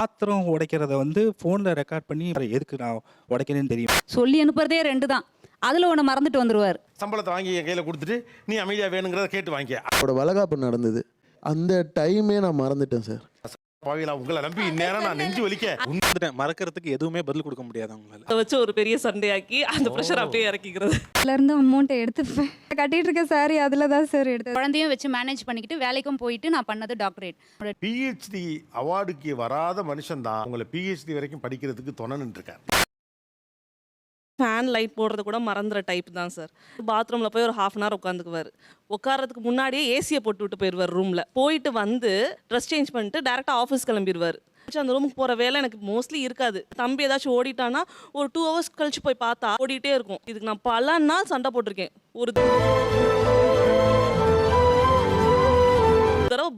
பாத்திரம் உடைக்கிறத வந்து ஃபோனில் ரெக்கார்ட் பண்ணி அப்புறம் எதுக்கு நான் உடைக்கிறேன்னு தெரியும்? சொல்லி அனுப்புறதே ரெண்டு தான். அதில் ஒன்று மறந்துட்டு வந்துருவார். சம்பளத்தை வாங்கி என் கையில் கொடுத்துட்டு நீ அமைதியாக வேணுங்கிறத கேட்டு வாங்கிக்க. அவரோட வளகாப்பு நடந்தது. அந்த டைமே நான் மறந்துட்டேன் சார் பாவிலா உங்களை நம்பி இந்நேரம் நான் நெஞ்சு வலிக்க. வந்துட்டேன். மறக்கிறதுக்கு எதுவுமே பதில் கொடுக்க முடியாது அவங்களால. அதை வச்சு ஒரு பெரிய சண்டையாக்கி அந்த ப்ரெஷர் அப்படியே இறக்கிக்கிறது. அதுல இருந்து அமௌண்ட்டை எடுத்துப்பேன். கட்டிட்டு இருக்க சாரி அதில் தான் சார் எடுத்தது குழந்தையும் வச்சு மேனேஜ் பண்ணிக்கிட்டு வேலைக்கும் போயிட்டு நான் பண்ணது டாக்டரேட் பிஹெச்டி அவார்டுக்கு வராத மனுஷன் தான் உங்களை பிஹெச்டி வரைக்கும் படிக்கிறதுக்கு துணை நின்றுருக்கார். ஃபேன் லைட் போடுறது கூட மறந்துற டைப் தான் சார் பாத்ரூமில் போய் ஒரு ஹாஃப் அன் ஹவர் உட்காந்துக்குவார் உட்காரதுக்கு முன்னாடியே ஏசியை போட்டு விட்டு போயிடுவார் ரூமில் போயிட்டு வந்து ட்ரெஸ் சேஞ்ச் பண்ணிட்டு டேரெக்டாக ஆஃபீஸ் கிளம்பிடுவார் அந்த ரூமுக்கு போகிற வேலை எனக்கு மோஸ்ட்லி இருக்காது. தம்பி ஏதாச்சும் ஓடிட்டானா ஒரு டூ ஹவர்ஸ் கழிச்சு போய் பார்த்தா ஓடிட்டே இருக்கும். இதுக்கு நான் பல நாள் சண்டை போட்டிருக்கேன். ஒரு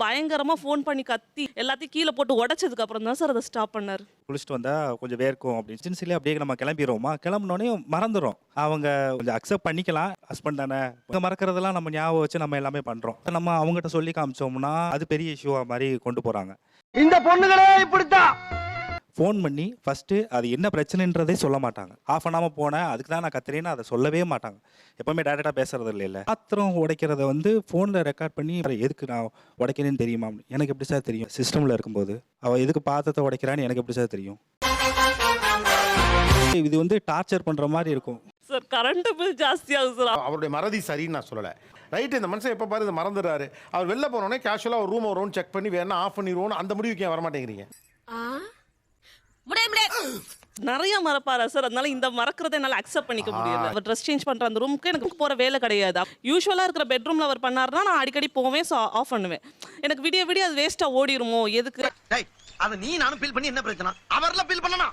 தடவை பயங்கரமா ஃபோன் பண்ணி கத்தி எல்லாத்தையும் கீழே போட்டு உடைச்சதுக்கு அப்புறம் தான் சார் அதை ஸ்டாப் பண்ணார். குளிச்சுட்டு வந்தால் கொஞ்சம் வேர்க்கும் அப்படின்னு. சின்சிலே அப்படியே நம்ம கிளம்பிடுவோமா கிளம்புனோடனே மறந்துடும் அவங்க கொஞ்சம் அக்செப்ட் பண்ணிக்கலாம். ஹஸ்பண்ட் தானே. மறக்கிறதெல்லாம் நம்ம ஞாபகம் வச்சு நம்ம எல்லாமே பண்ணுறோம் நம்ம அவங்ககிட்ட சொல்லி காமிச்சோம்னா அது பெரிய இஷ்யூவாக மாதிரி கொண்டு போகிறாங்க இந்த பொண்ணுகளே இப்படித்தான். ஃபோன் பண்ணி ஃபஸ்ட்டு அது என்ன பிரச்சனைன்றதே சொல்ல மாட்டாங்க. ஆஃப் பண்ணாமல் போனேன் அதுக்கு தான் நான் கத்துறேன்னு அதை சொல்லவே மாட்டாங்க. எப்பவுமே டேரெக்டாக பேசுறது இல்லை பாத்திரம் உடைக்கிறத வந்து ஃபோனில் ரெக்கார்ட் பண்ணி அப்புறம் எதுக்கு நான் உடைக்கிறேன்னு தெரியுமா? எனக்கு எப்படி சார் தெரியும்? சிஸ்டமில் இருக்கும்போது. அவள் எதுக்கு பாத்திரத்தை உடைக்கிறான்னு எனக்கு எப்படி சார் தெரியும்? இது வந்து டார்ச்சர் பண்ணுற மாதிரி இருக்கும். சார் கரண்ட் பில் ஜாஸ்தியாகும் சார் அவருடைய மறதி சரின்னு நான் சொல்லலை. ரைட்டு இந்த மனுஷன் எப்போ பாரு இதை மறந்துடுறாரு. அவர் வெளில போனோடனே கேஷுவலாக ஒரு ரூம் ஒரு செக் பண்ணி வேணா ஆஃப் பண்ணிடுவோம் அந்த முடிவுக்கு ஏன் வரமாட்டேங்கிறீங்க? நிறைய மறப்பாரா சார்? அதனால இந்த மறக்கிறத என்னால அக்செப்ட் பண்ணிக்க முடியல. அவர் ட்ரெஸ் சேஞ்ச் பண்ற அந்த ரூமுக்கு எனக்கு போற வேலை கிடையாது. யூஸ்வலா இருக்கிற பெட்ரூம்ல அவர் பண்ணாருன்னா நான் அடிக்கடி போவேன் ஆஃப் பண்ணுவேன். எனக்கு விடிய விடிய அது வேஸ்டா ஓடிருமோ? எதுக்கு? அத நீ நானும் ஃபீல் பண்ணி என்ன பிரச்சனை? அவர்ல ஃபீல் பண்ணனா?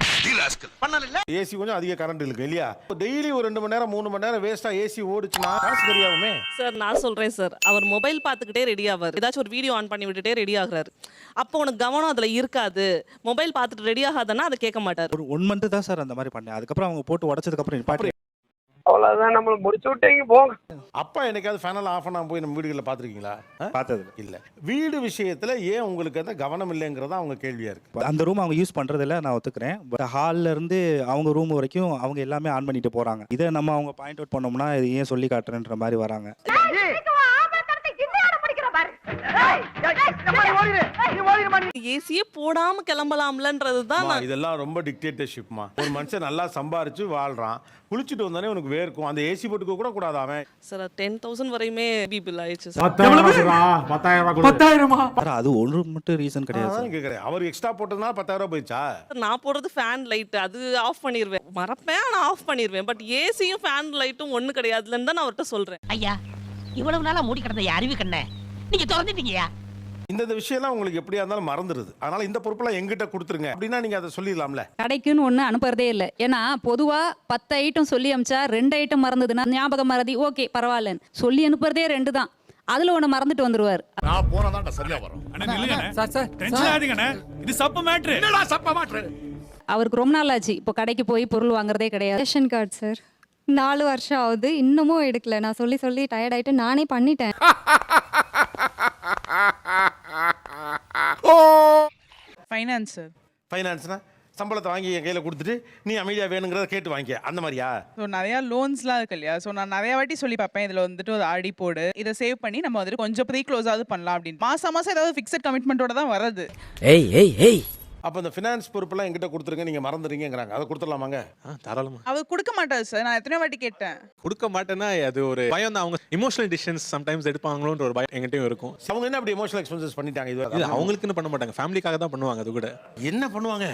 பண்ணல. இல்ல ஏசி கொஞ்சம் அதிக கரண்ட் இருக்கு இல்லையா? டெய்லி ஒரு ரெண்டு மணி நேரம் மூணு மணி நேரம் வேஸ்ட்டாக ஏசி ஓடுச்சுன்னா காசு தெரியாகுமே சார் நான் சொல்றேன் சார். அவர் மொபைல் பார்த்துக்கிட்டே ரெடி ஆவார். ஏதாச்சும் ஒரு வீடியோ ஆன் பண்ணி விட்டுட்டே ரெடி ஆகுறாரு. அப்போ உனக்கு கவனம் அதுல இருக்காது. மொபைல் பார்த்துட்டு ரெடி ஆகாதன்னா அதை கேட்க மாட்டார். ஒரு ஒன் மந்த்து தான் சார் அந்த மாதிரி பண்ணேன். அதுக்கப்புறம் அவங்க போட்டு உடச்சதுக்கப்புறம் நிப்பாட்டி அவ்வளவுதான் நம்மள முடிச்சு விட்டீங்க போங்க. அப்பா என்னைக்காவது ஃபேனல் ஆஃப் பண்ணாம போய் நம்ம வீடுகளில் பார்த்துருக்கீங்களா? பார்த்தது இல்லை. வீடு விஷயத்தில் ஏன் உங்களுக்கு அந்த கவனம் இல்லைங்கிறதா அவங்க கேள்வியாக இருக்கு? அந்த ரூம் அவங்க யூஸ் பண்றதில்ல நான் ஒத்துக்கிறேன். பட் ஹால்ல இருந்து அவங்க ரூம் வரைக்கும் அவங்க எல்லாமே ஆன் பண்ணிட்டு போறாங்க. இதை நம்ம அவங்க பாயிண்ட் அவுட் பண்ணோம்னா இது ஏன் சொல்லி காட்டுறேன்ற மாதிரி வராங்க. ஏசியே போடாம கிளம்பலாம்லன்றது தான் இதெல்லாம் ரொம்ப டிக்டேட்டர்ஷிப்மா ஒரு மனுஷன் நல்லா சம்பாரிச்சு வாழ்றான். குளிச்சுட்டு வந்தானே உனக்கு வேர்க்கும். அந்த ஏசி போட்டுக்க கூட கூடாது அவன். சார் டென் தௌசண்ட் வரையுமே பி பில் ஆயிடுச்சு அது ஒரு மட்டும் ரீசன் கிடையாது. கேட்குறேன் அவர் எக்ஸ்ட்ரா போட்டதுனால பத்தாயிரம் போயிடுச்சா? நான் போடுறது ஃபேன் லைட் அது ஆஃப் பண்ணிடுவேன் மறப்பேன் ஆனால் ஆஃப் பண்ணிடுவேன் பட் ஏசியும் ஃபேன் லைட்டும் ஒன்று கிடையாதுலன்னு தான் நான் அவர்கிட்ட சொல்கிறேன் ஐயா இவ்வளவு நாளா மூடி கிடந்த அறிவு கண்ண நீங்க திறந்துட்டீங்கயா? இந்த இந்த விஷயம்லாம் உங்களுக்கு எப்படியா இருந்தாலும் மறந்துடுது அதனால இந்த பொறுப்பெல்லாம் எங்கிட்ட கொடுத்துருங்க. அப்படின்னா நீங்க அதை சொல்லிடலாம்ல? கடைக்குன்னு ஒன்று அனுப்புறதே இல்லை. ஏன்னா பொதுவாக பத்து ஐட்டம் சொல்லி அமிச்சா ரெண்டு ஐட்டம் மறந்ததுன்னா ஞாபகம் மறதி ஓகே பரவாயில்லன்னு. சொல்லி அனுப்புறதே ரெண்டு தான். அதில் ஒன்று மறந்துட்டு வந்துருவார். நான் போனதான்டா சரியா வரும். இது சப்ப மேட்ரு என்னடா சப்ப மேட்ரு அவருக்கு ரொம்ப நாள் ஆச்சு. இப்போ கடைக்கு போய் பொருள் வாங்குறதே கிடையாது. ரேஷன் கார்டு சார் நாலு வருஷம் ஆகுது. இன்னமும் எடுக்கல. நான் சொல்லி சொல்லி டயர்ட் ஆயிட்டு நானே பண்ணிட்டேன். ஃபைனான்ஸ் சார் ஃபைனான்ஸ்னா சம்பளத்தை வாங்கி என் கையில் கொடுத்துட்டு நீ அமைதியாக வேணுங்கிறத கேட்டு வாங்கிக்க. அந்த மாதிரியா? ஸோ நிறையா லோன்ஸ்லாம் இருக்கு இல்லையா? ஸோ நான் நிறைய வாட்டி சொல்லி பார்ப்பேன். இதில் வந்துட்டு ஒரு ஆடி போடு. இதை சேவ் பண்ணி நம்ம வந்துட்டு கொஞ்சம் ப்ரீ க்ளோஸ் ஆகுது பண்ணலாம் அப்படின்னு. மாசம் மாசம் ஏதாவது ஃபிக்ஸட் கமிட்மெண்ட்டோட தான் வருது ஏய் ஏய் ஏய். அப்போ இந்த ஃபினான்ஸ் பொறுப்பெல்லாம் எங்கிட்ட கொடுத்துருங்க நீங்கள் மறந்துடுங்கிறாங்க அதை கொடுத்துடலாமாங்க? தாராளமா அவர் கொடுக்க மாட்டார் சார். நான் எத்தனை வாட்டி கேட்டேன். கொடுக்க மாட்டேன்னா அது ஒரு பயம் தான். அவங்க இமோஷனல் டிசிஷன்ஸ் சம்டைம்ஸ் எடுப்பாங்களோன்ற ஒரு பயம் எங்கிட்டயும் இருக்கும். அவங்க என்ன அப்படி எமோஷனல் எக்ஸ்பென்சஸ் பண்ணிட்டாங்க இது இது அவங்களுக்குன்னு பண்ண மாட்டாங்க. ஃபேமிலிக்காக தான் பண்ணுவாங்க அது கூட. என்ன பண்ணுவாங்க?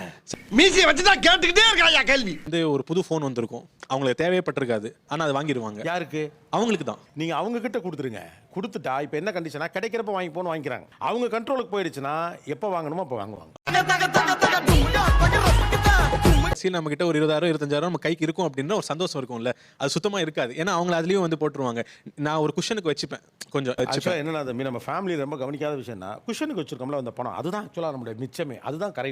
மீசியை வச்சுதான் கேட்டுக்கிட்டே இருக்காயா கேள்வி? வந்து ஒரு புது ஃபோன் வந்திருக்கும். அவங்களுக்கு தேவைப்பட்டிருக்காது. ஆனா அது வாங்கிடுவாங்க. யாருக்கு? அவங்களுக்கு தான். நீங்கள் அவங்க கிட்ட கொடுத்துருங்க. கொடுத்துட்டா இப்போ என்ன கண்டிஷனா கிடைக்கிறப்ப வாங்கி போன்னு வாங்கிக்கிறாங்க. அவங்க கண்ட்ரோலுக்கு போயிடுச்சுன்னா எப்போ வாங்கணுமோ அப்போ வாங்குவாங்க. சரி நம்ம கிட்ட ஒரு இருபதாயிரம் இருபத்தஞ்சாயிரம் நம்ம கைக்கு இருக்கும் அப்படின்ற ஒரு சந்தோஷம் இருக்கும்ல. அது சுத்தமா இருக்காது. ஏன்னா அவங்க அதுலயும் வந்து போட்டுருவாங்க. நான் ஒரு குஷனுக்கு வச்சுப்பேன். கொஞ்சம் என்னன்னா தம்பி நம்ம ஃபேமிலி ரொம்ப கவனிக்காத விஷயம்னா குஷனுக்கு வச்சிருக்கோம்ல அந்த பணம். அதுதான் ஆக்சுவலாக நம்மளுடைய மிச்சமே. அதுதான் கரை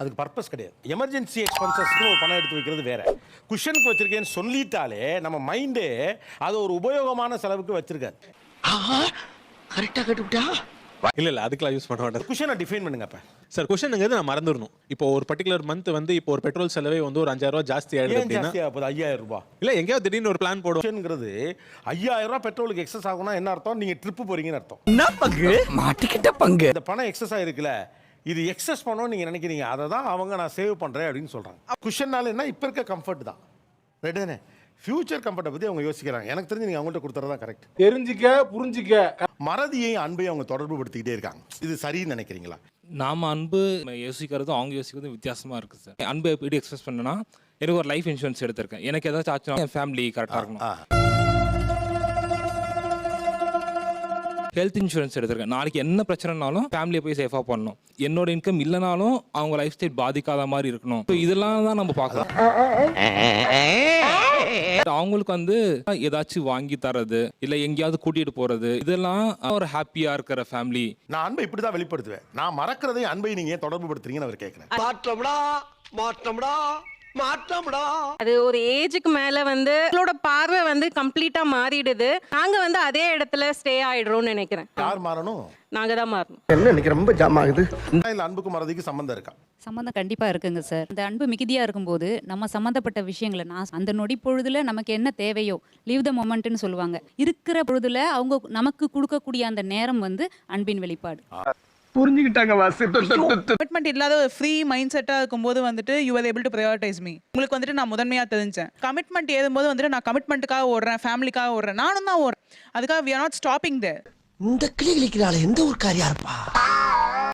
அதுக்கு பர்பஸ் கிடையாது. எமர்ஜென்சி எக்ஸ்பென்சஸ்க்கு ஒரு பணம் எடுத்து வைக்கிறது வேற. குஷனுக்கு வச்சிருக்கேன்னு சொல்லிட்டாலே நம்ம மைண்டே அது ஒரு உபயோகமான செலவுக்கு வச்சிருக்காது. கரெக்டா கேட்டுவிட்டா? இல்ல இல்ல அதுக்கெல்லாம் யூஸ் பண்ண மாட்டேன். குஷனை டிஃபைன் பண்ணுங்க அப்ப. சார் கொஷனுங்கிறது நான் மறந்துடணும். இப்போ ஒரு பர்டிகுலர் மந்த் வந்து இப்போ ஒரு பெட்ரோல் செலவே வந்து ஒரு அஞ்சாயிரம் ரூபாய் ஜாஸ்தி ஆயிடுது ஏன் அப்படின்னா ஜாஸ்தியா போகுது ஐயாயிரம் ரூபாய் இல்ல எங்கேயாவது திடீர்னு ஒரு பிளான் போடுவோம். குஷன்ங்கிறது ஐயாயிரம் ரூபாய் பெட்ரோலுக்கு எக்ஸஸ் ஆகும்னா என்ன அர்த்தம்? நீங்க ட்ரிப் போறீங்கன்னு அர்த்தம். என்ன பங்கு? மாட்டிக்கிட்ட பங்கு. இந்த பணம் எக்ஸஸ் ஆயிருக்குல்ல இது எக்ஸஸ் பண்ணணும் நீங்க நினைக்கிறீங்க. அதை தான் அவங்க நான் சேவ் பண்றேன் அப்படின்னு சொல்றாங்க. குஷன்னால என்ன? இப்போ இருக்க கம்ஃபர்ட் தான். ரைட் தானே? ஃபியூச்சர் கம்ஃபர்ட்டை பத்தி அவங்க யோசிக்கிறாங்க. எனக்கு தெரிஞ்சு நீங்க அவங்கள்ட்ட கொடுத்துறதா கரெக்ட் தெரிஞ்சுக்க புரிஞ்சுக்க. மறதியையும் அன்பையும் அவங்க தொடர்பு படுத்திக்கிட்டே இருக்காங்க. இது சரின்னு நினைக்கிறீங்களா? நாம அன்பு யோசிக்கிறதும் அவங்க யோசிக்கிறதும் வித்தியாசமா இருக்கு சார் அன்பை எப்படி எக்ஸ்பிரஸ் பண்ணனா எனக்கு ஒரு லைஃப் இன்சூரன்ஸ் எடுத்திருக்கேன். எனக்கு ஏதாச்சும் ஆச்சுன்னா என் ஃபேமிலி கரெக்டாக இருக்கணும். ஹெல்த் இன்சூரன்ஸ் எடுத்திருக்கேன். நாளைக்கு என்ன பிரச்சனைனாலும் ஃபேமிலியை போய் சேஃபாக பண்ணணும். என்னோட இன்கம் இல்லைனாலும் அவங்க லைஃப் ஸ்டைல் பாதிக்காத மாதிரி இருக்கணும். So இதெல்லாம் தான் நம்ம பார்க்கலாம். அவங்களுக்கு வந்து ஏதாச்சும் வாங்கி தரது இல்லை எங்கேயாவது கூட்டிட்டு போறது இதெல்லாம் ஒரு ஹாப்பியா இருக்கிற ஃபேமிலி நான் அன்பை இப்படி தான் வெளிப்படுத்துவேன். நான் மறக்கிறதையும் அன்பை நீங்க ஏன் தொடர்பு படுத்துறீங்கன்னு அவர் கேட்கிறேன் மாற்றம்டா மாற்றம்டா. மாற்றம்டா. அது ஒரு ஏஜுக்கு மேல வந்து பார்வை வந்து கம்ப்ளீட்டா மாறிடுது. நாங்க வந்து அதே இடத்துல ஸ்டே ஆயிடுறோம்னு நினைக்கிறேன். யார் மாறணும்? நாங்க தான் மாறணும். என்ன இன்னைக்கு ரொம்ப ஜாம் ஆகுது. இல்ல அன்புக்கும் மறதிக்கு சம்பந்தம் இருக்கா? சம்மந்தம் கண்டிப்பாக இருக்குங்க சார் இந்த அன்பு மிகுதியாக இருக்கும்போது நம்ம சம்மந்தப்பட்ட விஷயங்களை நான் அந்த நொடி பொழுதுல நமக்கு என்ன தேவையோ லீவ் த மொமெண்ட்னு சொல்லுவாங்க. இருக்கிற பொழுதுல அவங்க நமக்கு கொடுக்கக்கூடிய அந்த நேரம் வந்து அன்பின் வெளிப்பாடு. புரிஞ்சுக்கிட்டாங்க கமிட்மெண்ட் இல்லாத ஒரு ஃப்ரீ மைண்ட் செட்டாக இருக்கும்போது வந்துட்டு you are able to prioritize me உங்களுக்கு வந்துட்டு நான் முதன்மையாக தெரிஞ்சேன். கமிட்மெண்ட் ஏதும்போது வந்துட்டு நான் கமிட்மெண்ட்டுக்காக ஓடுறேன் ஃபேமிலிக்காக ஓடுறேன் நானும் தான் ஓடுறேன். அதுக்காக we are not stopping there இந்த கிளி கிளிக்கிறாள் எந்த ஒரு காரியா இருப்பா?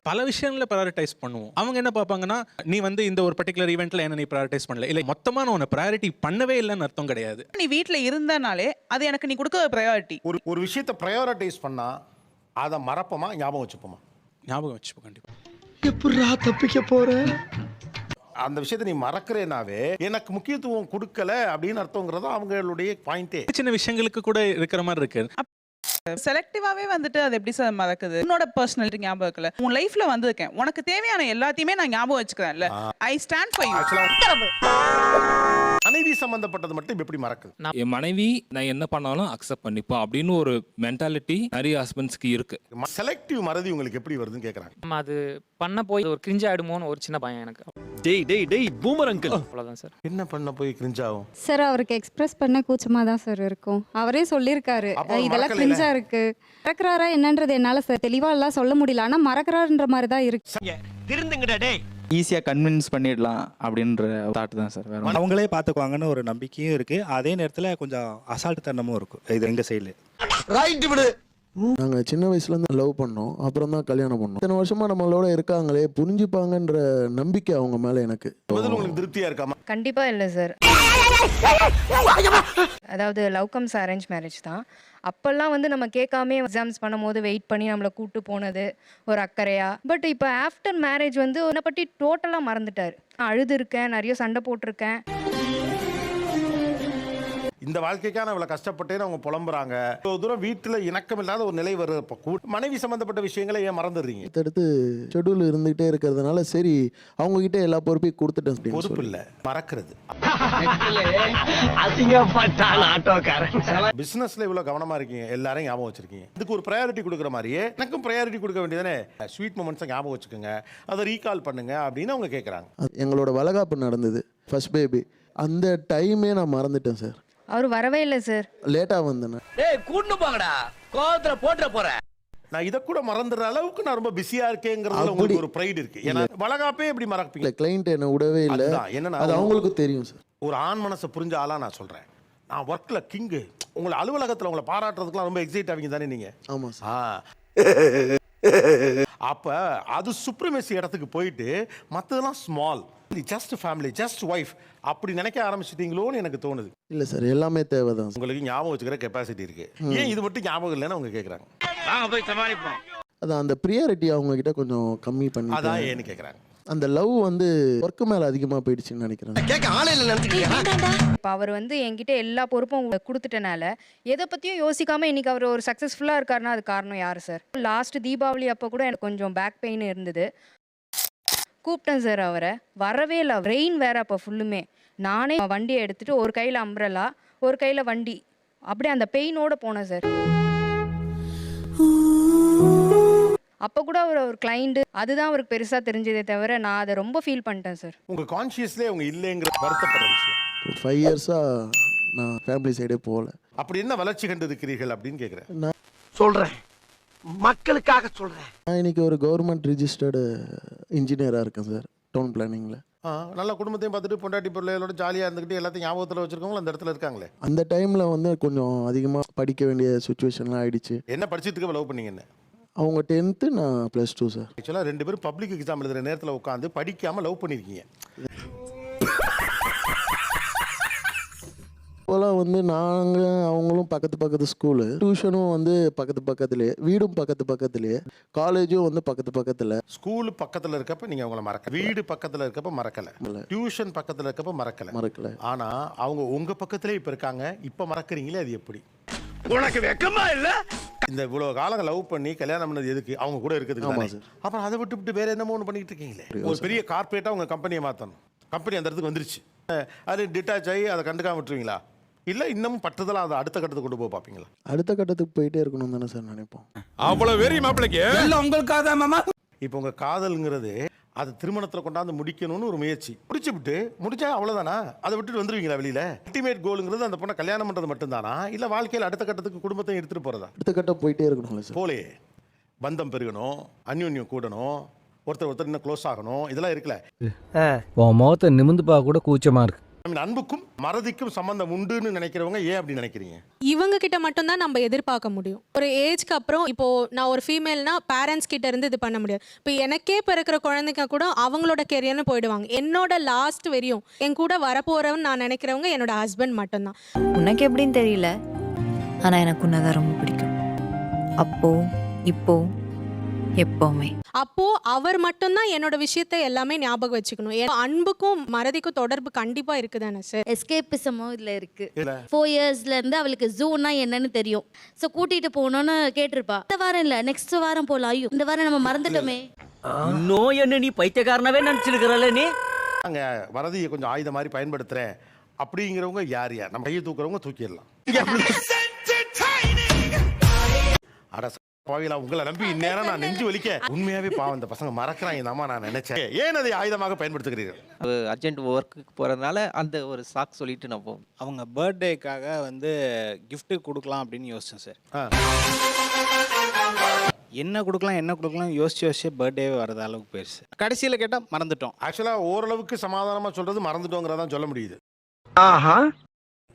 பல விஷயங்கள ப்ரையாரிட்டைஸ் பண்ணுவோம். அவங்க என்ன பார்ப்பாங்கன்னா நீ வந்து இந்த ஒரு பர்டிகுலர் ஈவெண்ட்ல என்ன நீ ப்ரையாரிட்டைஸ் பண்ணல. இல்லை மொத்தமா நான் உன்னை ப்ரையாரிட்டி பண்ணவே இல்லைன்னு அர்த்தம் கிடையாது. நீ வீட்டில் இருந்தனாலே அது எனக்கு நீ கொடுக்க ப்ரையாரிட்டி ஒரு ஒரு விஷயத்தை ப்ரையாரிட்டைஸ் பண்ணா அதை மறப்போமா ஞாபகம் வச்சுப்போமா? ஞாபகம் வச்சுப்போம் கண்டிப்பா. எப்படா தப்பிக்க போற? அந்த விஷயத்தை நீ மறக்கிறேனாவே எனக்கு முக்கியத்துவம் கொடுக்கல அப்படின்னு அர்த்தங்கிறது அவங்களுடைய பாயிண்டே சின்ன விஷயங்களுக்கு கூட இருக்கிற மாதிரி இருக்கு. செலக்டிவாவே வந்துட்டு அது எப்படி சார் மறக்குது? உன்னோட பர்சனாலிட்டி ஞாபகம் இருக்கல உன் லைஃப்ல வந்திருக்கேன். உனக்கு தேவையான எல்லாத்தையுமே நான் ஞாபகம் வச்சுக்கிறேன்ல? ஐ ஸ்டாண்ட் ஃபார் யூ மனைவி சம்பந்தப்பட்டது மட்டும் எப்படி மறக்குது? என் மனைவி நான் என்ன பண்ணாலும் அக்செப்ட் பண்ணிப்பா அப்படின்னு ஒரு மென்டாலிட்டி நிறைய ஹஸ்பண்ட்ஸ்க்கு இருக்கு. செலக்டிவ் மறதி உங்களுக்கு எப்படி வருதுன்னு கேக்குறாங்க. நம்ம அது பண்ண போய் ஒரு கிரிஞ்சு ஆயிடுமோன்னு ஒரு சின்ன பயம் எனக்கு. டேய் டேய் டேய் பூமர் அங்கிள் அவ்வளவுதான் சார் என்ன பண்ண போய் கிரிஞ்சாகும் சார் அவருக்கு எக்ஸ்பிரஸ் பண்ண கூச்சமாக தான் சார் இருக்கும். அவரே சொல்லியிருக்காரு. இதெல்லாம்? கிரிஞ்சா இருக்கு. மறக்கிறாரா என்னன்றது என்னால் சார் தெளிவாக எல்லாம் சொல்ல முடியல. ஆனால் மறக்கிறாருன்ற மாதிரி தான் இருக்கு. திருந்துங்கடா டேய். ஈஸியாக கன்வின்ஸ் பண்ணிடலாம் அப்படின்ற தாட் தான் சார் வேற அவங்களே பார்த்துக்குவாங்கன்னு ஒரு நம்பிக்கையும் இருக்கு. அதே நேரத்தில் கொஞ்சம் அசால்ட் தனமும் இருக்கும் இது எங்கள் சைடில் ரைட் விடு. நாங்கள் சின்ன வயசுலேருந்து லவ் பண்ணோம். அப்புறம் தான் கல்யாணம் பண்ணோம். இத்தனை வருஷமா நம்மளோட இருக்காங்களே புரிஞ்சுப்பாங்கன்ற நம்பிக்கை அவங்க மேலே எனக்கு. பதில் உங்களுக்கு திருப்தியா இருக்காமா கண்டிப்பா இல்லை சார் அதாவது லவ் கம்ஸ் அரேஞ்ச் மேரேஜ் தான். அப்போல்லாம் வந்து நம்ம கேட்காம எக்ஸாம்ஸ் பண்ணும்போது வெயிட் பண்ணி நம்மளை கூட்டு போனது ஒரு அக்கறையா. பட் இப்போ ஆஃப்டர் மேரேஜ் வந்து உன்னை பற்றி டோட்டலாக மறந்துட்டார். நான் அழுது இருக்கேன் நிறைய சண்டை போட்டிருக்கேன். இந்த வாழ்க்கைக்கான இவ்வளவு கஷ்டப்பட்டேன்னு அவங்க புலம்புறாங்க. இவ்வளவு தூரம் வீட்டுல இணக்கம் இல்லாத ஒரு நிலை வர்றப்ப கூட மனைவி சம்பந்தப்பட்ட விஷயங்களை ஏன் மறந்துடுறீங்க? அடுத்தடுத்து ஷெடியூல் இருந்துகிட்டே இருக்கிறதுனால சரி அவங்க கிட்ட எல்லா பொறுப்பையும் கொடுத்துட்டேன் பொறுப்பு. இல்ல மறக்கிறது. பிசினஸ்ல இவ்வளவு கவனமா இருக்கீங்க? எல்லாரையும் ஞாபகம் வச்சிருக்கீங்க. இதுக்கு ஒரு ப்ரையாரிட்டி கொடுக்குற மாதிரியே எனக்கும் ப்ரையாரிட்டி கொடுக்க வேண்டியதானே ஸ்வீட் மூமெண்ட்ஸை ஞாபகம் வச்சுக்கோங்க. அதை ரீகால் பண்ணுங்க அப்படின்னு அவங்க கேட்குறாங்க அது எங்களோட வளகாப்பு நடந்தது. ஃபர்ஸ்ட் பேபி அந்த டைமே நான் மறந்துட்டேன் சார் அவர் வரவே இல்லை சார் லேட்டாக வந்தேன். டேய் கூட்டு போங்கடா. கோவத்துல போட்டுற போற. நான் இதை கூட மறந்துடுற அளவுக்கு நான் ரொம்ப பிஸியா இருக்கேங்கிறதுல உங்களுக்கு ஒரு ப்ரைடு இருக்கு. ஏன்னா வளகாப்பே எப்படி மறப்பீங்க இல்லை கிளைண்ட் என்னை விடவே இல்லை. என்னன்னா அது அவங்களுக்கும் தெரியும் சார் ஒரு ஆண் மனசை புரிஞ்ச ஆளா நான் சொல்றேன். நான் ஒர்க்ல கிங்கு உங்களை அலுவலகத்துல உங்களை பாராட்டுறதுக்குலாம் ரொம்ப எக்ஸைட் ஆவீங்க தானே நீங்க? ஆமாம் சார் ஆ. அப்ப அது சுப்ரமேசி இடத்துக்கு போயிட்டு மற்றதெல்லாம் small just family just wife அப்படி நினைக்க ஆரம்பிச்சிட்டீங்களோன்னு எனக்கு தோணுது. இல்லை சார் எல்லாமே தேவை தான் உங்களுக்கு ஞாபகம் வச்சுக்கிற கெப்பாசிட்டி இருக்கு. ஏன் இது மட்டும் ஞாபகம் இல்லைன்னு அவங்க கேட்குறாங்க வாங்க போய் சமாளிப்போம். அது அந்த ப்ரியாரிட்டி அவங்க கிட்ட கொஞ்சம் கம்மி பண்ணி அதான் ஏன்னு கேட்குறாங்க அந்த லவ் வந்து ஒர்க்கு மேலே அதிகமாக போயிடுச்சுன்னு நினைக்கிறேன். கேட்க ஆளே இல்லை நினைச்சுக்கிறியா இப்போ அவர் வந்து என்கிட்ட எல்லா பொறுப்பும் கொடுத்துட்டனால எதை பற்றியும் யோசிக்காம இன்னைக்கு அவர் ஒரு சக்ஸஸ்ஃபுல்லாக இருக்காருன்னா அது காரணம் யார் சார் லாஸ்ட் தீபாவளி அப்போ கூட எனக்கு கொஞ்சம் பேக் பெயின் இருந்தது. கூப்பிட்டேன் சார் அவரை. வரவே இல்லை. ரெயின் வேற அப்போ ஃபுல்லுமே நானே வண்டியை எடுத்துட்டு ஒரு கையில் அம்ப்ரலா ஒரு கையில் வண்டி. அப்படியே அந்த பெயினோட போனேன் சார் அப்போ கூட அவர் ஒரு கிளைண்ட்டு அதுதான் அவருக்கு பெருசாக தெரிஞ்சதே தவிர நான் அதை ரொம்ப ஃபீல் பண்ணிட்டேன் சார் உங்க கான்சியஸ்லேயே அவங்க இல்லைங்கிற வருத்தப்படுற விஷயம். ஃபைவ் இயர்ஸாக நான் ஃபேமிலி சைடே போகல. அப்படி என்ன வளர்ச்சி கண்டு இருக்கிறீர்கள் அப்படின்னு கேட்குறேன் நான் சொல்றேன். மக்களுக்காக சொல்றேன். நான் இன்னைக்கு ஒரு கவர்மெண்ட் ரிஜிஸ்டர்டு இன்ஜினியராக இருக்கேன் சார் டவுன் பிளானிங்கில் ஆ, நல்ல குடும்பத்தையும் பார்த்துட்டு பொண்டாட்டி பிள்ளைகளோட ஜாலியாக இருந்துக்கிட்டு எல்லாத்தையும் ஞாபகத்தில் வச்சிருக்கவங்க அந்த இடத்துல இருக்காங்களே? அந்த டைமில் வந்து கொஞ்சம் அதிகமாக படிக்க வேண்டிய சுச்சுவேஷன்லாம் ஆயிடுச்சு. என்ன படிச்சதுக்கு லவ் பண்ணீங்கன்னு அவங்க டென்த்து நான் ப்ளஸ் டூ சார் ஆக்சுவலாக ரெண்டு பேரும் பப்ளிக் எக்ஸாம் எழுதுற நேரத்தில் உட்காந்து படிக்காம லவ் பண்ணியிருக்கீங்க இப்போலாம் வந்து நாங்கள் அவங்களும் பக்கத்து பக்கத்து ஸ்கூலு டியூஷனும் வந்து பக்கத்து பக்கத்துலேயே வீடும் பக்கத்து பக்கத்துலேயே காலேஜும் வந்து பக்கத்து பக்கத்தில். ஸ்கூல் பக்கத்தில் இருக்கப்ப நீங்கள் அவங்கள மறக்கல. வீடு பக்கத்தில் இருக்கப்ப மறக்கல. டியூஷன் பக்கத்தில் இருக்கப்ப மறக்கல. மறக்கல. ஆனால் அவங்க உங்கள் பக்கத்திலே இப்போ இருக்காங்க. இப்போ மறக்கறீங்களே அது எப்படி? உனக்கு வெக்கமா இல்ல? இந்த இவ்வளோ காலம் லவ் பண்ணி கல்யாணம் பண்ணது எதுக்கு? அவங்க கூட இருக்கிறதுக்கு ஆமா தானே? சார். அப்புறம் அதை விட்டு விட்டு வேற என்னமோ ஒன்று பண்ணிட்டு இருக்கீங்களே? ஒரு பெரிய கார்பரேட்டாக உங்கள் கம்பெனியை மாற்றணும் கம்பெனி அந்த இடத்துக்கு வந்துருச்சு. அது டிட்டாச் ஆகி அதை கண்டுக்காம விட்டுருவீங்களா? இல்லை இன்னமும் பட்டதெல்லாம் அதை அடுத்த கட்டத்துக்கு கொண்டு போய் பார்ப்பீங்களா? அடுத்த கட்டத்துக்கு போயிட்டே இருக்கணும் தானே சார் நினைப்போம். அவ்வளவு வெறி மாப்பிளைக்கு? எல்லாம் உங்களுக்காக தான் மாமா இப்போ உங்கள் காதல்ங்கிறது அது திருமணத்தில் கொண்டாந்து முடிக்கணும்னு ஒரு முயற்சி. முடிச்சு விட்டு முடிச்சா அவ்வளோதானா அதை விட்டுட்டு வந்துருவீங்களா வெளியில? அல்டிமேட் கோலுங்கிறது அந்த பொண்ணை கல்யாணம் பண்ணுறது மட்டும்தானா? இல்லை வாழ்க்கையில் அடுத்த கட்டத்துக்கு குடும்பத்தையும் எடுத்துகிட்டு போகிறதா அடுத்த கட்டம் போயிட்டே இருக்கணும்ல சார். போலே பந்தம் பெருகணும் அந்யோன்யம் கூடணும் ஒருத்தர் ஒருத்தர் இன்னும் க்ளோஸ் ஆகணும் இதெல்லாம் இருக்குல்ல? உன் முகத்தை நிமிந்து பார்க்க கூட கூச்சமா இருக்கு. I mean, அன்புக்கும் மறதிக்கும் சம்பந்தம் உண்டுன்னு நினைக்கிறவங்க ஏன் அப்படி நினைக்கிறீங்க? இவங்க கிட்ட மட்டும்தான் நம்ம எதிர்பார்க்க முடியும். ஒரு ஏஜ்க்கு அப்புறம் இப்போ நான் ஒரு ஃபீமேல்னா பேரண்ட்ஸ் கிட்ட இருந்து இது பண்ண முடியாது. இப்போ எனக்கே பிறக்கிற குழந்தைங்க கூட அவங்களோட கெரியர்னு போயிடுவாங்க. என்னோட லாஸ்ட் வரையும் என் கூட வரப்போறவன் நான் நினைக்கிறவங்க என்னோட ஹஸ்பண்ட் மட்டும்தான். உனக்கு எப்படின்னு தெரியல ஆனா எனக்கு உன்னதான் ரொம்ப பிடிக்கும். அப்போ இப்போ எப்பவுமே. அப்போ அவர் மட்டும்தான் என்னோட விஷயத்த எல்லாமே ஞாபகம் வச்சுக்கணும். ஏன்னா அன்புக்கும் மறதிக்கும் தொடர்பு கண்டிப்பா இருக்குதானே சார் எஸ்கேபிசமும் இதுல இருக்கு. ஃபோர் இயர்ஸ்ல இருந்து அவளுக்கு ஜூனா என்னன்னு தெரியும். ஸோ கூட்டிட்டு போகணும்னு கேட்டிருப்பா. இந்த வாரம் இல்ல நெக்ஸ்ட் வாரம் போலாம். ஐயோ இந்த வாரம் நம்ம மறந்துட்டோமே. நோய் என்ன நீ பைத்தியக்காரனவே நினைச்சிருக்கிறல்ல நீ? அங்கே வரதியை கொஞ்சம் ஆயுத மாதிரி பயன்படுத்துகிறேன் அப்படிங்கிறவங்க யார் யார்? நம்ம கையை தூக்குறவங்க தூக்கிடலாம். அட பாவிலா உங்களை நம்பி இந்நேரம் நான் நெஞ்சு வலிக்க. உண்மையாவே பாவம் இந்த பசங்க மறக்கிறாங்க இந்த அம்மா நான் நினைச்சேன். ஏன் அதை ஆயுதமாக பயன்படுத்துகிறீர்கள்? அர்ஜென்ட் ஒர்க்குக்கு போறதுனால அந்த ஒரு சாக் சொல்லிட்டு நான் போவேன் அவங்க பர்த்டேக்காக வந்து gift கொடுக்கலாம் அப்படின்னு யோசிச்சேன் சார் ஆ. என்ன கொடுக்கலாம் என்ன கொடுக்கலாம் யோசிச்சு யோசிச்சு பர்த்டேவே வரது அளவுக்கு போயிடுச்சு கடைசியில் கேட்டால் மறந்துட்டோம். ஆக்சுவலாக ஓரளவுக்கு சமாதானமாக சொல்றது மறந்துட்டோங்கிறதான் சொல்ல முடியுது. ஆஹா.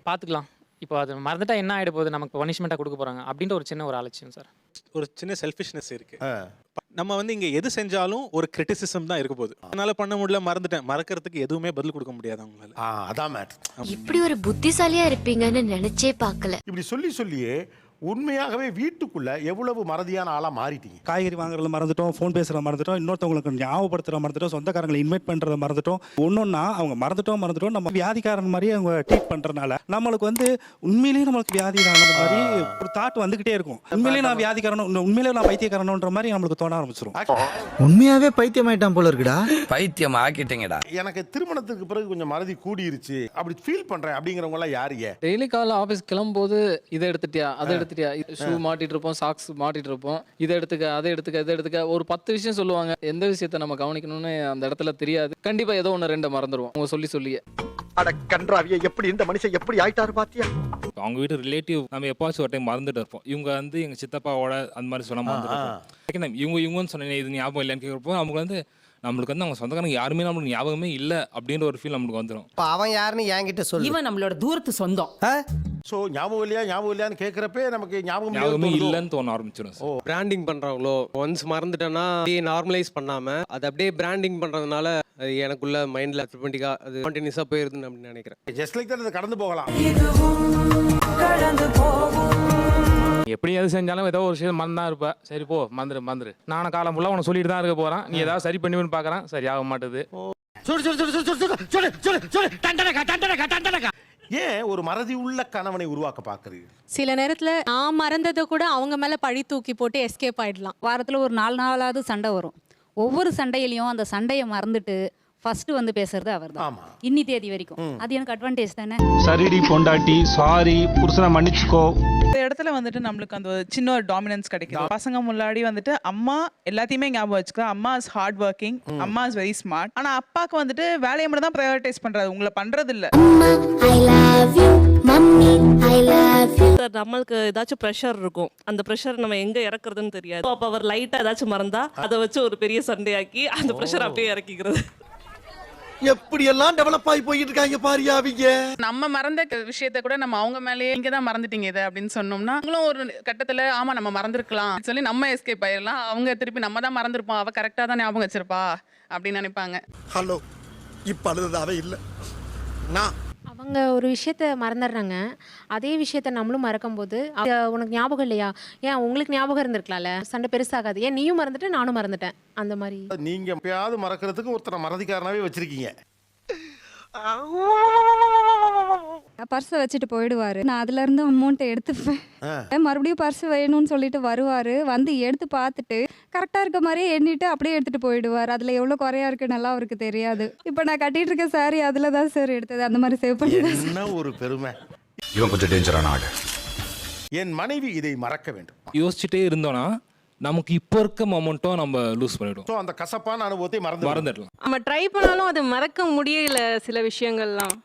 பாத்துக்கலாம். இப்போ அது மறந்துட்டா என்ன ஆயிட போகுது? நமக்கு பனிஷ்மெண்ட்டாக கொடுக்க போறாங்க. அப்படின்ற ஒரு சின்ன ஒரு அலட்சியம் சார். ஒரு சின்ன செல்ஃபிஷ்னஸ் இருக்கு. நம்ம வந்து இங்க எது செஞ்சாலும் ஒரு கிரிட்டிசிசம் தான் இருக்க போகுது. அதனால பண்ண முடியல மறந்துட்டேன். மறக்கிறதுக்கு எதுவுமே பதில் கொடுக்க முடியாது அவங்களால. அதான் மேட் இப்படி ஒரு புத்திசாலியா இருப்பீங்கன்னு நினைச்சே பார்க்கல. இப்படி சொல்லி சொல்லியே உண்மையாகவே வீட்டுக்குள்ள எவ்வளவு மறதியான ஆளா மாறிட்டீங்க? காய்கறி வாங்குறத மறந்துட்டோம் ஃபோன் பேசுகிறத மறந்துட்டோம் இன்னொருத்தவங்களுக்கு ஞாபகப்படுத்துகிற மறந்துட்டோம் சொந்தக்காரங்களை இன்வைட் பண்ணுறத மறந்துட்டோம். ஒன்றொன்னா அவங்க மறந்துட்டோம் மறந்துட்டோம் நம்ம வியாதிக்காரன் மாதிரி அவங்க ட்ரீட் பண்ணுறதுனால நம்மளுக்கு வந்து உண்மையிலேயே நம்மளுக்கு வியாதி ஆனது மாதிரி ஒரு தாட் வந்துக்கிட்டே இருக்கும். உண்மையிலேயே நான் வியாதிக்காரனும் உண்மையிலேயே நான் பைத்தியக்காரனுன்ற மாதிரி நம்மளுக்கு தோண ஆரம்பிச்சிடும் உண்மையாவே பைத்தியமாயிட்டான் போல இருக்குடா. பைத்தியம் ஆக்கிட்டீங்கடா. எனக்கு திருமணத்துக்கு பிறகு கொஞ்சம் மறதி கூடிருச்சு. அப்படி ஃபீல் பண்றேன் அப்படிங்கிறவங்க எல்லாம் யாருங்க டெய்லி காலைல ஆஃபீஸ் கிளம்பும்போது இதை எடுத்துட்டியா? அதை எடுத்துட்டியா? ஷூ மாட்டிட்டு இருப்போம் சாக்ஸ் மாட்டிட்டு இருப்போம் இதை எடுத்துக்க அதை எடுத்துக்க இதை எடுத்துக்க. ஒரு பத்து விஷயம் சொல்லுவாங்க. எந்த விஷயத்த நம்ம கவனிக்கணும்னு அந்த இடத்துல தெரியாது. கண்டிப்பா ஏதோ ஒன்று ரெண்டு மறந்துடுவோம் அவங்க சொல்லி சொல்லியே. அட கன்றாவிய எப்படி இந்த மனுஷன் எப்படி ஆயிட்டாரு பாத்தியா? அவங்க வீட்டு ரிலேட்டிவ் நம்ம எப்பாச்சும் ஒரு டைம் மறந்துட்டு இருப்போம். இவங்க வந்து எங்க சித்தப்பாவோட அந்த மாதிரி சொன்ன மறந்துட்டு இவங்க இவங்கன்னு சொன்னேன் இது ஞாபகம் இல்லைன்னு கேட்குறப்போ அவங்க வந்து நம்மளுக்கு வந்து அவங்க சொந்தக்காரங்க யாருமே நம்மளுக்கு ஞாபகமே இல்லை அப்படின்ற ஒரு ஃபீல் நம்மளுக்கு வந்துடும் அவன் யாருன்னு என்கிட்ட சொல்லு. இவன் நம்மளோட தூரத்து சொந்தம். சோ ஞாபகம் இல்லையா ஞாபகம் இல்லையான்னு கேட்கறப்பே நமக்கு ஞாபகம் ஞாபகமே? இல்லைன்னு தோண ஆரம்பிச்சிடும் ஓ. பிராண்டிங் பண்றவங்களோ ஒன்ஸ் மறந்துட்டேன்னா அப்படியே நார்மலைஸ் பண்ணாம அது அப்படியே பிராண்டிங் பண்றதுனால அது எனக்குள்ள மைண்ட்ல ஆட்டோமேட்டிக்கா அது கண்டினியூஸா போயிருதுன்னு அப்படின்னு நினைக்கிறேன். ஜஸ்ட் லைக் அதை கடந்து போகலாம். எப்படி எது செஞ்சாலும் ஏதோ ஒரு விஷயம் மறந்தா இருப்பா. சரி போ மந்திரு மந்திரு நானும் காலம் ஃபுல்லாக உனக்கு சொல்லிட்டு தான் இருக்க போகிறேன் நீ ஏதாவது சரி பண்ணுவேன்னு பார்க்குறேன் சரி ஆக மாட்டேது. ஏன் ஒரு மறதி உள்ள கணவனை உருவாக்க பாக்குறீர்கள் சில நேரத்துல நான் மறந்ததை கூட அவங்க மேல பழி தூக்கி போட்டு எஸ்கேப் ஆயிடலாம். வாரத்துல ஒரு நாலு நாளாவது சண்டை வரும். ஒவ்வொரு சண்டையிலையும் அந்த சண்டையை மறந்துட்டு ஃபர்ஸ்ட் வந்து பேசுறது அவர் தான் ஆமா. இன்னி தேதி வரைக்கும். அது எனக்கு அட்வான்டேஜ் தானே? சரிடி பொண்டாட்டி சாரி புருஷனை மன்னிச்சுக்கோ. இந்த இடத்துல வந்துட்டு நம்மளுக்கு அந்த சின்ன ஒரு டாமினன்ஸ் கிடைக்குது. பசங்க முன்னாடி வந்துட்டு அம்மா எல்லாத்தையுமே ஞாபகம் வச்சுக்கலாம் அம்மா இஸ் ஹார்ட் ஒர்க்கிங் அம்மா இஸ் வெரி ஸ்மார்ட் ஆனா அப்பாக்கு வந்துட்டு வேலையை மட்டும் தான் ப்ரையாரிட்டைஸ் பண்றாரு. உங்களை பண்றது இல்ல சார் நம்மளுக்கு ஏதாச்சும் ப்ரெஷர் இருக்கும். அந்த ப்ரெஷர் நம்ம எங்க இறக்குறதுன்னு தெரியாது. அப்போ அவர் லைட்டா ஏதாச்சும் மறந்தா அதை வச்சு ஒரு பெரிய சண்டையாக்கி அந்த ப்ரெஷர் அப்படியே இறக்கிக்கிறது. எப்படி எல்லாம் டெவலப் ஆகி போயிட்டு இருக்காங்க பாரியா அவங்க? நம்ம மறந்த விஷயத்த கூட நம்ம அவங்க மேலேயே இங்க தான் மறந்துட்டீங்க இதை அப்படின்னு சொன்னோம்னா அவங்களும் ஒரு கட்டத்துல ஆமா நம்ம மறந்துருக்கலாம் சொல்லி நம்ம எஸ்கேப் ஆயிடலாம் அவங்க திருப்பி நம்ம தான் மறந்துருப்போம். அவ கரெக்டா தான் ஞாபகம் வச்சிருப்பா அப்படின்னு நினைப்பாங்க. ஹலோ இப்ப அழுதாவே இல்ல. நான் அவங்க ஒரு விஷயத்த மறந்துடுறாங்க. அதே விஷயத்த நம்மளும் மறக்கும்போது அது உனக்கு ஞாபகம் இல்லையா? ஏன் உங்களுக்கு ஞாபகம் இருந்திருக்கலாம்ல? சண்டை பெருசாகாது. ஏன் நீயும் மறந்துட்ட நானும் மறந்துட்டேன். அந்த மாதிரி. நீங்க எப்பயாவது மறக்கிறதுக்கு ஒருத்தரை மறதிக்காரனாவே வச்சிருக்கீங்க. பர்ஸை வச்சுட்டு போயிடுவாரு. நான் அதுல இருந்து அமௌண்ட்டை எடுத்துப்பேன். மறுபடியும் பர்ஸ் வேணும்னு சொல்லிட்டு வருவாரு. வந்து எடுத்து பார்த்துட்டு கரெக்டா இருக்க மாதிரியே எண்ணிட்டு அப்படியே எடுத்துட்டு போயிடுவார். அதுல எவ்வளவு குறையா இருக்குன்னு அவருக்கு தெரியாது. இப்போ நான் கட்டிட்டு இருக்க சாரி அதுல தான் சார் எடுத்தது. அந்த மாதிரி சேவ் பண்ணி ஒரு பெருமை. இவன் கொஞ்சம் டேஞ்சரான ஆளு. என் மனைவி இதை மறக்க வேண்டும். யோசிச்சுட்டே இருந்தோம்னா நமக்கு இப்போ இருக்க மொமெண்ட்டும் நம்ம லூஸ் பண்ணிவிடுவோம் ஸோ அந்த கசப்பான அனுபவத்தை மறந்து மறந்துடலாம். நம்ம ட்ரை பண்ணாலும் அது மறக்க முடியல சில விஷயங்கள்லாம்.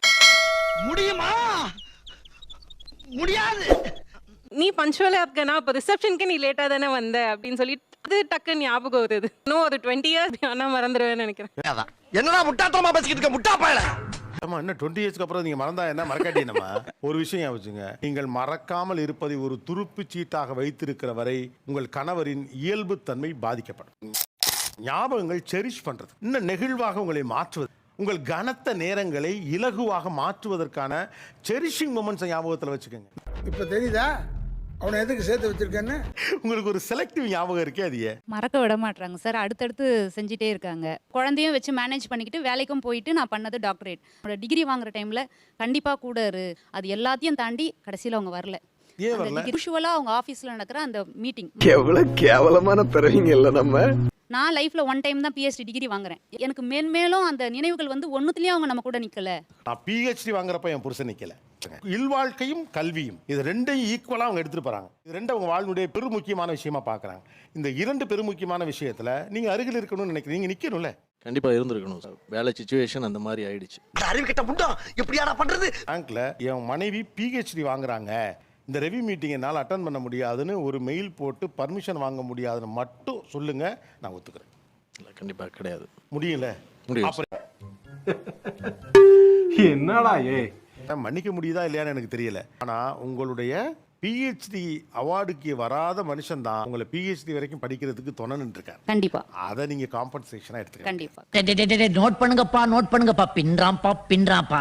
முடியுமா? முடியாது. நீ பஞ்சுவலாக இருக்கனா? இப்போ ரிசப்ஷனுக்கு நீ லேட்டாக தானே வந்த அப்படின்னு சொல்லி அது டக்குன்னு ஞாபகம் வருது. இன்னும் ஒரு டுவெண்ட்டி இயர்ஸ் ஆனால் மறந்துடுவேன்னு நினைக்கிறேன். என்னடா முட்டாத்தனமா பேசிக்கிட்டு இருக்க? முட்டா பயல ஆமா இன்னும் டுவெண்ட்டி இயர்ஸ்க்கு அப்புறம் நீங்க மறந்தா என்ன? மறக்காட்டி நம்ம ஒரு விஷயம் ஞாபகம் வச்சுங்க. நீங்கள் மறக்காமல் இருப்பதை ஒரு துருப்பு சீட்டாக வைத்திருக்கிற வரை உங்கள் கணவரின் இயல்பு தன்மை பாதிக்கப்படும். ஞாபகங்கள் செரிஷ் பண்றது. இன்னும் நெகிழ்வாக உங்களை மாற்றுவது. உங்கள் கனத்த நேரங்களை இலகுவாக மாற்றுவதற்கான செரிஷிங் மூமெண்ட்ஸ் ஞாபகத்தில் வச்சுக்கோங்க. இப்போ தெரியுதா? அவனை எதுக்கு சேர்த்து வச்சிருக்கேன்னு? உங்களுக்கு ஒரு செலக்டிவ் ஞாபகம் இருக்கே அது ஏன்? மறக்க விட மாட்றாங்க சார். அடுத்தடுத்து செஞ்சுட்டே இருக்காங்க. குழந்தையும் வச்சு மேனேஜ் பண்ணிக்கிட்டு வேலைக்கும் போயிட்டு நான் பண்ணது டாக்டரேட் டிகிரி வாங்குற டைம்ல கண்டிப்பா கூட இரு. அது எல்லாத்தையும் தாண்டி கடைசியில் அவங்க வரல. ஏன் வரல? யூஸ்வலாக அவங்க ஆஃபீஸில் நடக்கிற அந்த மீட்டிங் எவ்வளவு கேவலமான பிறவிங்க இல்ல நம்ம. நான் லைஃப்ல ஒன் டைம் தான் பிஹெச்டி டிகிரி வாங்குறேன். எனக்கு மேன்மேலும் அந்த நினைவுகள் வந்து ஒன்றுத்துலேயும் அவங்க நம்ம கூட நிக்கல. நான் பிஹெச்டி வாங்குறப்ப என் புருஷன் நிக்கல. இல்வாழ்க்கையும் கல்வியும் இது ரெண்டையும் ஈக்குவலாக அவங்க எடுத்துட்டு போறாங்க. இது ரெண்டு அவங்க வாழ்னுடைய பெரு முக்கியமான விஷயமா பார்க்கறாங்க இந்த இரண்டு பெரு முக்கியமான விஷயத்துல நீங்க அருகில் இருக்கணும்னு நினைக்கிறீங்க. நீங்க நிக்கணும்ல. கண்டிப்பா இருந்திருக்கணும் சார். வேலை சுச்சுவேஷன் அந்த மாதிரி ஆயிடுச்சு. அறிவு கிட்ட முண்டா எப்படியாடா பண்றது? பேங்க்ல என் மனைவி பிஹெச்டி வாங்குறாங்க. இந்த ரெவி மீட்டிங் என்னால் அட்டன் பண்ண முடியாதுன்னு ஒரு மெயில் போட்டு பர்மிஷன் வாங்க முடியாதுன்னு மட்டும் சொல்லுங்க நான் ஒத்துக்கிறேன். இல்லை கண்டிப்பா கிடையாது. முடியல என்னடா ஏ? மன்னிக்க முடியுதா இல்லையான்னு எனக்கு தெரியல. ஆனா உங்களுடைய பிஹெச்டி அவார்டுக்கு வராத மனுஷன் தான் உங்களை பிஹெச்டி வரைக்கும் படிக்கிறதுக்கு துணைன்னு இருக்காரு கண்டிப்பா. அதை நீங்க காம்பன்சேஷனா எடுத்துக்க கண்டிப்பா. நோட் பண்ணுங்கப்பா நோட் பண்ணுங்கப்பா. பின்றாம்பா பின்றாம்பா